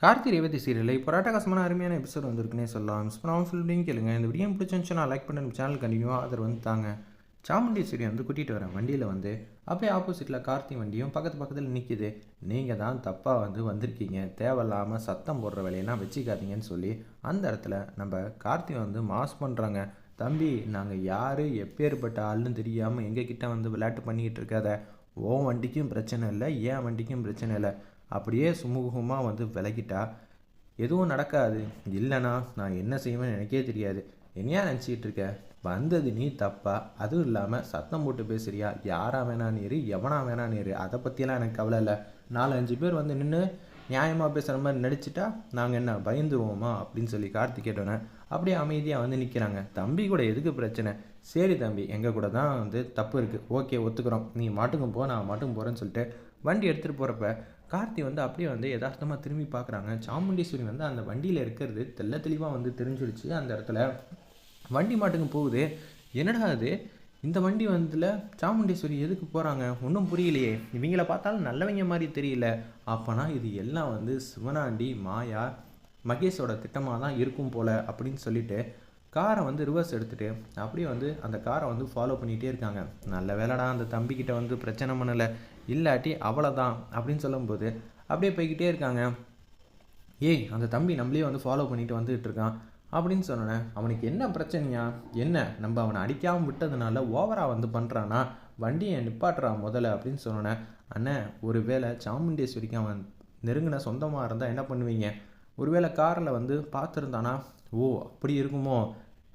கார்த்தி ரேவதி சீரியலில் இப்போ கசமான அருமையான எபிசோட் வந்திருக்குன்னே சொல்லலாம். மிஸ் பண்ணாமல் கேளுங்க. இந்த வீடியோ பிடிச்சிருந்துச்சுன்னா லைக் பண்ணி சேனல் கண்டினியூவாக ஆதரவு வந்து தாங்க. சாமுண்டீஸ்வரி வந்து கூட்டிகிட்டு வரேன் வண்டியில் வந்து அப்படியே ஆப்போசிட்டில் கார்த்தி வண்டியும் பக்கத்து பக்கத்தில் நிற்கிது நீங்கள் தான் தப்பாக வந்து வந்திருக்கீங்க. தேவையில்லாமல் சத்தம் போடுற வேலையெல்லாம் வச்சுக்காதீங்கன்னு சொல்லி அந்த இடத்துல நம்ம கார்த்தி வந்து மாஸ் பண்ணுறாங்க தம்பி நாங்கள் யார்? எப்பேற்பட்ட ஆள்னு தெரியாமல் எங்ககிட்ட வந்து விளையாட்டு பண்ணிக்கிட்டு இருக்காத. ஓ வண்டிக்கும் பிரச்சனை இல்லை ஏன் வண்டிக்கும் பிரச்சனை இல்லை. அப்படியே சுமூகமாக வந்து விலகிட்டா எதுவும் நடக்காது. இல்லைனா நான் என்ன செய்வேன்னு எனக்கே தெரியாது. என்னையா நினச்சிக்கிட்டு இருக்க? வந்தது நீ தப்பா? அதுவும் இல்லாமல் சத்தம் போட்டு பேசுறியா? யாரா வேணான்னு நீரு எவனா வேணான்னு நீரு. அதை பற்றியெல்லாம் எனக்கு கவலை இல்லை. நாலஞ்சு பேர் வந்து நின்று நியாயமாக பேசுகிற மாதிரி நடிச்சிட்டா நாங்கள் என்ன பயந்துருவோமா? அப்படின்னு சொல்லி கார்த்தி கேட்டோன்னே அப்படியே அமைதியாக வந்து நிற்கிறாங்க தம்பி கூட எதுக்கு பிரச்சனை? சரி தம்பி எங்கள் கூட தான் வந்து தப்பு இருக்குது ஓகே ஒத்துக்கிறோம். நீ மாட்டுக்கும் போ நான் மாட்டுக்கும் போகிறேன்னு சொல்லிட்டு வண்டி எடுத்துகிட்டு போகிறப்ப கார்த்தி வந்து அப்படியே வந்து யதார்த்தமாக திரும்பி பார்க்குறாங்க சாமுண்டீஸ்வரி வந்து அந்த வண்டியில் இருக்கிறது தெள்ள தெளிவாக வந்து தெரிஞ்சிடுச்சு அந்த இடத்துல வண்டி மாட்டுக்கும் போகுது. என்னடா அது இந்த வண்டி வந்துல சாமுண்டேஸ்வரி எதுக்கு போகிறாங்க ஒன்றும் புரியலையே. இவங்கள பார்த்தாலும் நல்லவங்க மாதிரி தெரியல. அப்போனா இது எல்லாம் வந்து சிவனாண்டி மாயா மகேஷோட திட்டமாக தான் இருக்கும் போல அப்படின்னு சொல்லிட்டு காரை வந்து ரிவர்ஸ் எடுத்துகிட்டு அப்படியே வந்து அந்த காரை வந்து ஃபாலோ பண்ணிகிட்டே இருக்காங்க. நல்ல வேலைடா அந்த தம்பிக்கிட்ட வந்து பிரச்சனை பண்ணலை. இல்லாட்டி அவ்வளோதான் அப்படின்னு சொல்லும்போது அப்படியே போய்கிட்டே இருக்காங்க. ஏய் அந்த தம்பி நம்மளே வந்து ஃபாலோ பண்ணிட்டு வந்துகிட்டு இருக்கான். அப்படின்னு சொன்னேன் அவனுக்கு என்ன பிரச்சனையா? என்ன? நம்ம அவனை அடிக்காமல் விட்டதுனால ஓவராக வந்து பண்ணுறானா வண்டியை நிப்பாட்டுறான் முதல்ல அப்படின்னு சொன்னேன் அண்ணன் ஒருவேளை சாமுண்டேஸ்வரிக்கு அவன் நெருங்கின சொந்தமாக இருந்தால் என்ன பண்ணுவீங்க? ஒருவேளை காரில் வந்து பார்த்துருந்தானா? ஓ அப்படி இருக்குமோ?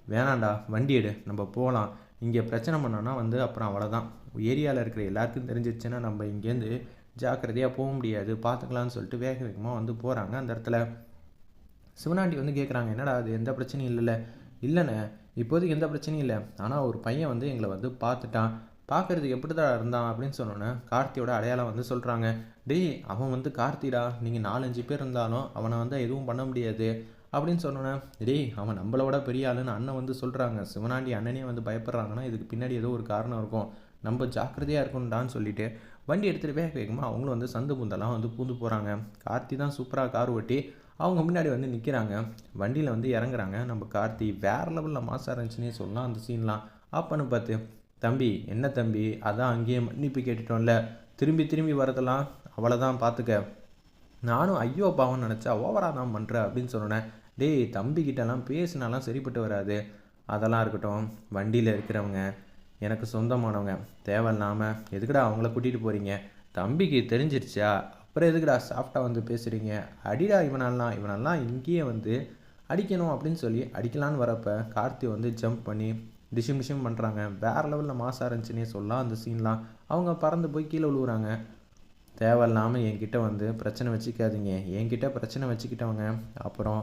வேணாண்டா வண்டி எடு நம்ம போகலாம் இங்கே பிரச்சனை பண்ணோன்னா வந்து அப்புறம் அவ்வளோதான் ஏரியாவில் இருக்கிற எல்லாருக்கும் தெரிஞ்சிச்சுன்னா நம்ம இங்கேருந்து ஜாக்கிரதையாக போக முடியாது. பார்த்துக்கலான்னு சொல்லிட்டு வேக வேகமாக வந்து போகிறாங்க அந்த இடத்துல. சிவனாண்டி வந்து கேட்குறாங்க என்னடா அது எந்த பிரச்சனையும் இல்லைல்ல. இல்லைண்ணே இப்போதைக்கு எந்த பிரச்சனையும் இல்லை. ஆனால் ஒரு பையன் வந்து எங்களை வந்து பார்த்துட்டான். பார்க்குறதுக்கு எப்படி தான் இருந்தான்? அப்படின்னு சொன்னோன்னே கார்த்தியோட அடையாளம் வந்து சொல்கிறாங்க டேய் அவன் வந்து கார்த்திடா. நீங்கள் நாலஞ்சு பேர் இருந்தாலும் அவனை வந்து எதுவும் பண்ண முடியாது. அப்படின்னு சொன்னோன்னே டேய் அவன் நம்மளோட பெரிய ஆளுன்னு அண்ணன் வந்து சொல்கிறாங்க சிவனாண்டி அண்ணனே வந்து பயப்படுறாங்கன்னா இதுக்கு பின்னாடி ஏதோ ஒரு காரணம் இருக்கும். நம்ம ஜாக்கிரதையாக இருக்கணும்டான்னு சொல்லிட்டு வண்டி எடுத்துகிட்டு வேக வேகமாக அவங்களும் வந்து சந்து புந்தெல்லாம் வந்து பூந்து போகிறாங்க கார்த்தி தான் சூப்பராக கார் ஓட்டி அவங்க முன்னாடி வந்து நிற்கிறாங்க வண்டியில் வந்து இறங்குறாங்க. நம்ம கார்த்தி வேறு லெவலில் மாசாக இருந்துச்சுன்னே சொல்லலாம். அந்த சீன்லாம் அப்பன்னு பார்த்து தம்பி என்ன தம்பி? அதான் அங்கேயே மன்னிப்பு கேட்டுட்டோம்ல. திரும்பி திரும்பி வரதெல்லாம் அவ்வளோதான் பார்த்துக்க நானும் ஐயோ பாவம்னு நினச்சா ஓவராக தான் பண்ணுற அப்படின்னு சொன்னேன் டேய் தம்பிக்கிட்டலாம் பேசினாலாம் சரிப்பட்டு வராது. அதெல்லாம் இருக்கட்டும். வண்டியில் இருக்கிறவங்க எனக்கு சொந்தமானவங்க. தேவையில்லாமல் எதுக்குடா அவங்கள கூட்டிகிட்டு போகிறீங்க தம்பிக்கு தெரிஞ்சிருச்சா? அப்புறம் எதுக்குடா சாஃப்டாக வந்து பேசுகிறீங்க அடிடா இவனெல்லாம் இவனெல்லாம் இங்கேயே வந்து அடிக்கணும் அப்படின்னு சொல்லி அடிக்கலான்னு வரப்போ கார்த்தி வந்து ஜம்ப் பண்ணி டிஷிம் டிஷிம் பண்ணுறாங்க வேறு லெவலில் மாசாக இருந்துச்சுன்னே சொல்லலாம் அந்த சீன்லாம் அவங்க பறந்து போய் கீழே விழுவுறாங்க. தேவையில்லாமல் என்கிட்ட வந்து பிரச்சனை வச்சுக்காதீங்க. என்கிட்ட பிரச்சனை வச்சுக்கிட்டவங்க. அப்புறம்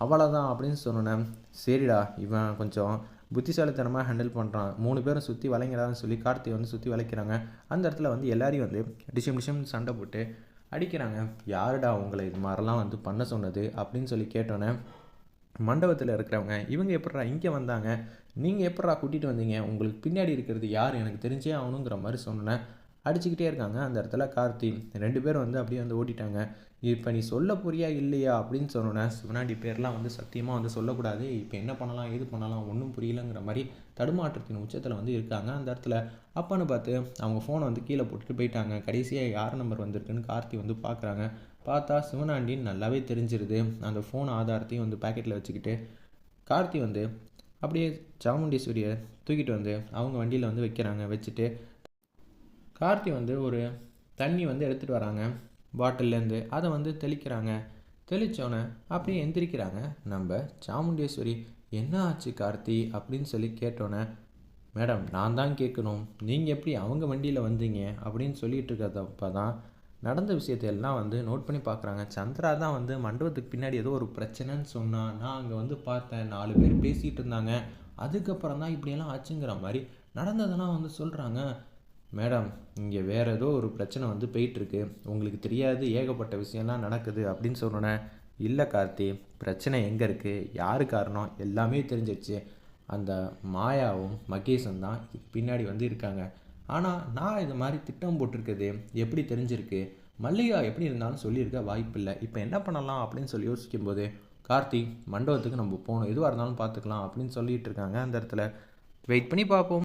அவ்வளோதான் அப்படின்னு சொன்னேன் சரிடா இவன் கொஞ்சம் புத்திசாலித்தனமாக ஹேண்டில் பண்ணுறான் மூணு பேரும் சுற்றி வளைங்கிறான்னு சொல்லி கார்த்தியை வந்து சுற்றி வளைக்கிறாங்க. அந்த இடத்துல வந்து எல்லாரையும் வந்து டிஷம் டிஷம் சண்டை போட்டு அடிக்கிறாங்க. யாருடா உங்களை இது மாதிரிலாம் வந்து பண்ண சொன்னது? அப்படின்னு சொல்லி கேட்டோன்னே மண்டபத்தில் இருக்கிறவங்க இவங்க எப்பட்றா இங்கே வந்தாங்க? நீங்கள் எப்படா கூட்டிகிட்டு வந்தீங்க? உங்களுக்கு பின்னாடி இருக்கிறது யார்? எனக்கு தெரிஞ்சே ஆகணுங்கிற மாதிரி சொன்னேன் அடிச்சுக்கிட்டே இருக்காங்க. அந்த இடத்துல கார்த்தி ரெண்டு பேரும் வந்து அப்படியே வந்து ஓட்டிட்டாங்க இப்போ நீ சொல்ல போறியா இல்லையா அப்படின்னு சொன்னோன்னே சிவனாடி பேர்லாம் வந்து சத்தியமாக வந்து சொல்லக்கூடாது. இப்போ என்ன பண்ணலாம் எது பண்ணலாம் ஒன்றும் புரியலங்கிற மாதிரி தடுமாற்றத்தின் உச்சத்தில் வந்து இருக்காங்க. அந்த இடத்துல அப்பான்னு பார்த்து அவங்க ஃபோனை வந்து கீழே போட்டுட்டு போயிட்டாங்க. கடைசியாக யார் நம்பர் வந்திருக்குன்னு கார்த்தி வந்து பார்க்குறாங்க பார்த்தா சிவனாண்டின்னு நல்லாவே தெரிஞ்சிருது. அந்த ஃபோன் ஆதாரத்தையும் வந்து பேக்கெட்டில் வச்சுக்கிட்டு கார்த்தி வந்து அப்படியே சாமுண்டீஸ்வரியை தூக்கிட்டு வந்து அவங்க வண்டியில் வந்து வைக்கிறாங்க. வச்சுட்டு கார்த்தி வந்து ஒரு தண்ணி வந்து எடுத்துகிட்டு வராங்க. பாட்டில்லேருந்து அதை வந்து தெளிக்கிறாங்க. தெளித்தோன்னே அப்படியே எந்திரிக்கிறாங்க. நம்ம சாமுண்டேஸ்வரி என்ன ஆச்சு கார்த்தி? அப்படின்னு சொல்லி கேட்டோன்னே மேடம் நான் தான் கேட்கணும். நீங்கள் எப்படி அவங்க வண்டியில் வந்தீங்க? அப்படின்னு சொல்லிட்டு இருக்கிறதப்போ தான் நடந்த விஷயத்தை எல்லாம் வந்து நோட் பண்ணி பார்க்குறாங்க. சந்திரா தான் வந்து மண்டபத்துக்கு பின்னாடி ஏதோ ஒரு பிரச்சனைன்னு சொன்னால் நான் அங்கே வந்து பார்த்தேன். நாலு பேர் பேசிகிட்டு இருந்தாங்க. அதுக்கப்புறம் தான் இப்படியெல்லாம் ஆச்சுங்கிற மாதிரி நடந்ததெல்லாம் வந்து சொல்கிறாங்க மேடம் இங்கே வேறு ஏதோ ஒரு பிரச்சனை வந்து போயிட்டுருக்கு. உங்களுக்கு தெரியாது ஏகப்பட்ட விஷயம்லாம் நடக்குது அப்படின்னு சொன்னோன்னே இல்லை கார்த்தி பிரச்சனை எங்கே இருக்குது யார் காரணம்? எல்லாமே தெரிஞ்சிடுச்சு அந்த மாயாவும் மகேஷும் தான் பின்னாடி வந்து இருக்காங்க. ஆனால் நான் இது மாதிரி திட்டம் போட்டிருக்குது எப்படி தெரிஞ்சிருக்கு? மல்லிகா எப்படி இருந்தாலும் சொல்லியிருக்க வாய்ப்பில்லை. இப்போ என்ன பண்ணலாம் அப்படின்னு சொல்லி யோசிக்கும்போது கார்த்திக் மண்டபத்துக்கு நம்ம போகணும். எதுவாக இருந்தாலும் பார்த்துக்கலாம் அப்படின்னு சொல்லிட்டு இருக்காங்க அந்த இடத்துல. வெயிட் பண்ணி பார்ப்போம்.